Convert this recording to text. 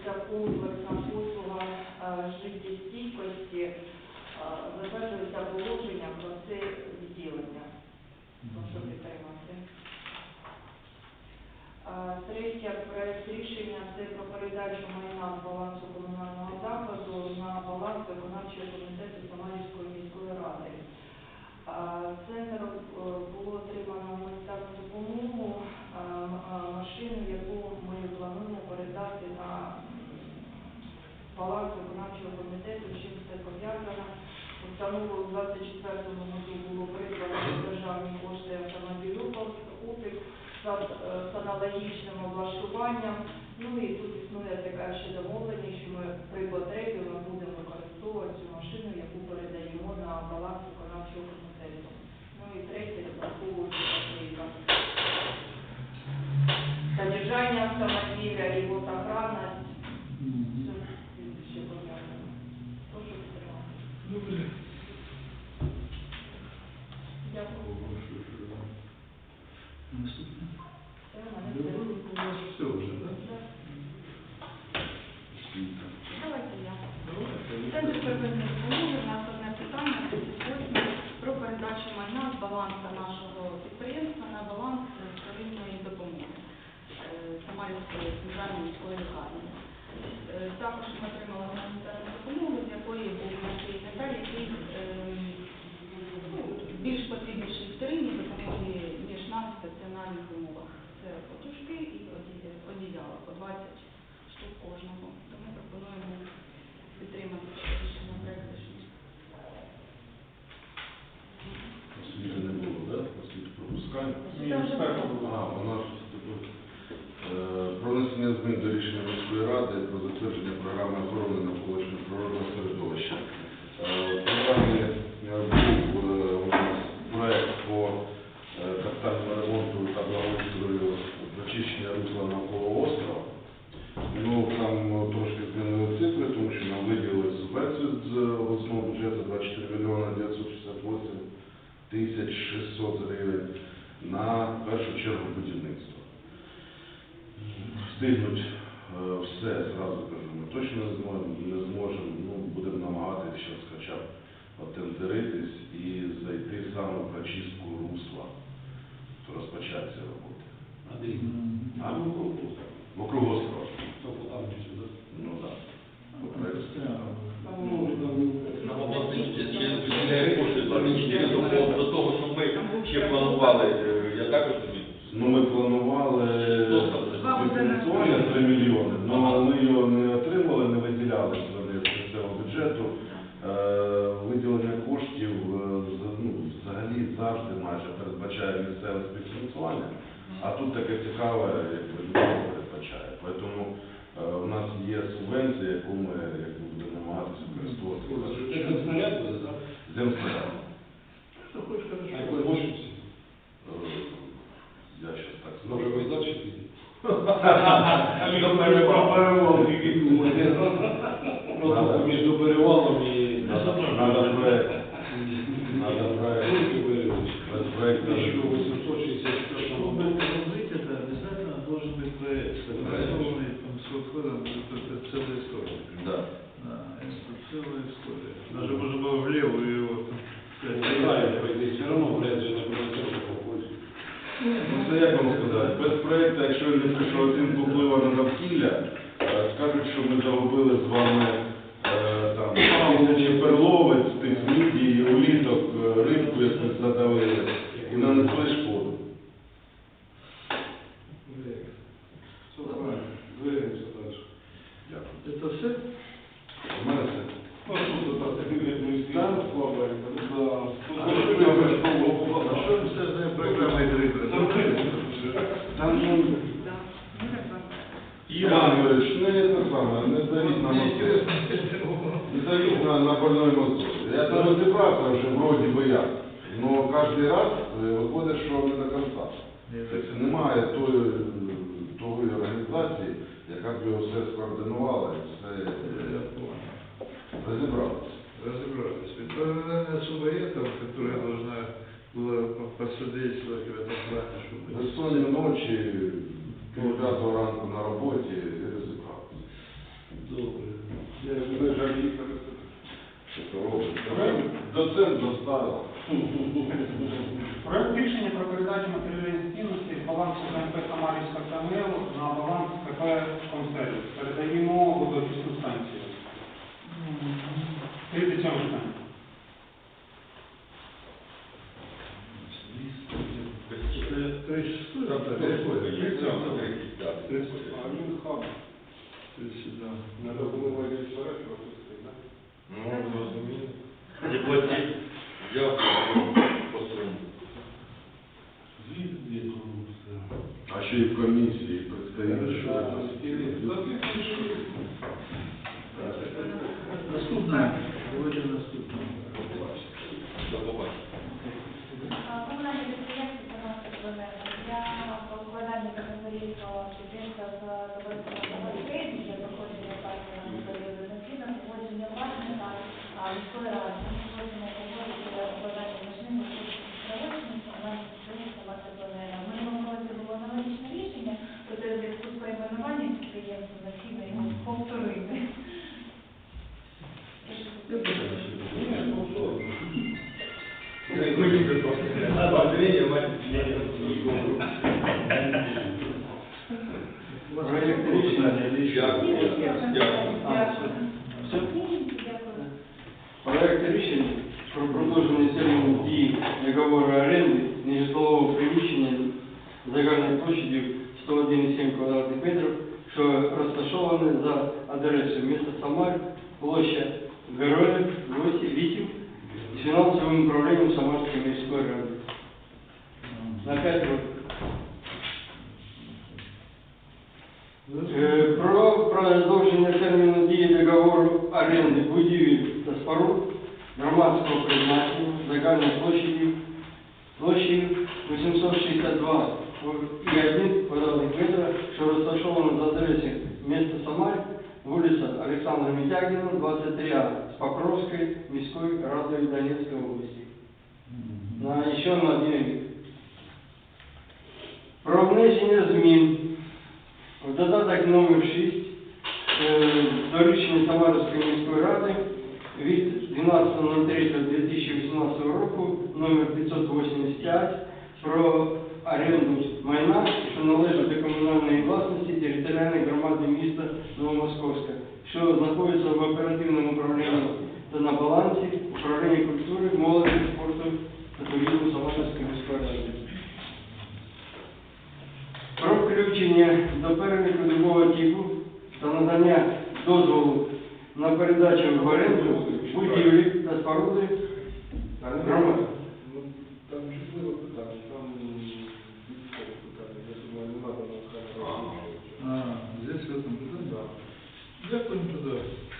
здійснюється комплексна послуга е, життєстійкості, е, затверджується положення про це відділення. Прошу підтримати. Е, третє проєкт рішення це про передачу майна з балансу комунального закладу на баланс виконавчого комітету Самарівської міської ради. Центр було отримано гуманітарну допомогу машину, яку баланс виконавчого комітету, з чим це пов'язано. Установу 24-му году було придбано державні кошти автомобіль «Утик» з е, з аналогічним облаштуванням. Ну і тут існує така ще домовленість, що ми при потребі ми будемо використовувати цю машину, яку передаємо на баланс виконавчого комітету. Ну і третє, враховуючи потреба. Содержання автомобіля, його сохранность, все ще пов'язано. Прошу підтримати. Добре. Дякую. Наступне. Це в мене Ну, все. У нас все вже, так? Так. Скільки? Давайте я. Давайте. Центр первинної допомоги у нас одне питання 38 про передачу майна з балансу нашого підприємства на баланс первинної допомоги е, Самарівської центральної міської лікарні. Е, Також ми отримали гуманітарну допомогу, з якої був наший інвентар, який ем, ну, більш потрібніший в вторинній допомоги, ніж нам в стаціонарних умовах. Це подушки і оді- одіяла по 20 штук кожного. Тому пропонуємо підтримати рішення проект рішення. Освіти не було, так? Освіти. А, вона ж типу, е, про внесення змін до рішення міської ради про затвердження програми охорони навколишнього природного середовища. Чергу будівництво. Встигнуть е, все, зразу кажу, ми точно не зможемо, не зможемо, ну, будемо намагатися зараз хоча б отентеритись і зайти саме в прочистку русла, розпочати ці роботи. А ну, вокруг острова. Ну так. До того, що ми ще планували, е, я також розумію. Ну, ми планували Два буде на- фінансування 3 мільйони, але ми його не отримали, не виділяли з місцевого бюджету. Е, Виділення коштів е, ну, взагалі завжди майже передбачає місцеве співфінансування, а тут таке цікаве, як не передбачає. Тому е, у нас є субвенція, яку ми якби, будемо намагатися використовувати. Земснаряд. Е, Я щось так Може, скажу. ви і далі підете? Надо- Між перевалом і... Надо надо проект. Надо проект. Скільки виявилось? Без проекту. 1864 Чтобы году. разработать это, обязательно должен быть проект, согласованный там, с отходом, это, это целая история. Да. Да, это целая история. Даже можно было в левую его, так сказать, Не знаю, пройти, все одно, блядь, же не буде того, що хочеш. Ну це як вам сказати? Без проекту, якщо він не прийшов оцінку впливу на довкілля, е, скажуть, що ми загубили з вами уліток, е, рибку якусь задавили і нанесли п'ятого ранку на роботі і розібралися. Добре. Я не жалію? Доцент доставив. Проект рішення про передачу матеріальної цінності з балансу КМП Самарівська КМЛ на баланс було вводити вперед, пропустити, так? Ну, зрозуміло. Не платіть. Дякую. По своєму. Звіт відбувся. А ще й в комісії представили, що це. Наступне. До Проект рішення. Дякую. Дякую. Дякую. Проект рішення про продовження терміну дії договору оренди нежитлового приміщення загальною площадю 101,7 квадратних метрів, що розташоване за адресою міста Самар, площа На 5 років. Е, Про продовження терміну дії договору оренди будівель та споруд громадського призначення загальною площею площею 862 і 1 квадратних метра, що розташовано за адресою міста Самар, вулиця Олександра Мітягіна, 23А з Покровської міської радою Донецької області. На ще на один рік. Про внесення змін в додаток номер 6 е, до рішення Самарської міської ради від 12.03.2018 року номер 585 про оренду майна, що належить до комунальної власності територіальної громади міста Новомосковська, що знаходиться в оперативному дозволу на передачу в оренду будівлі та споруди громади.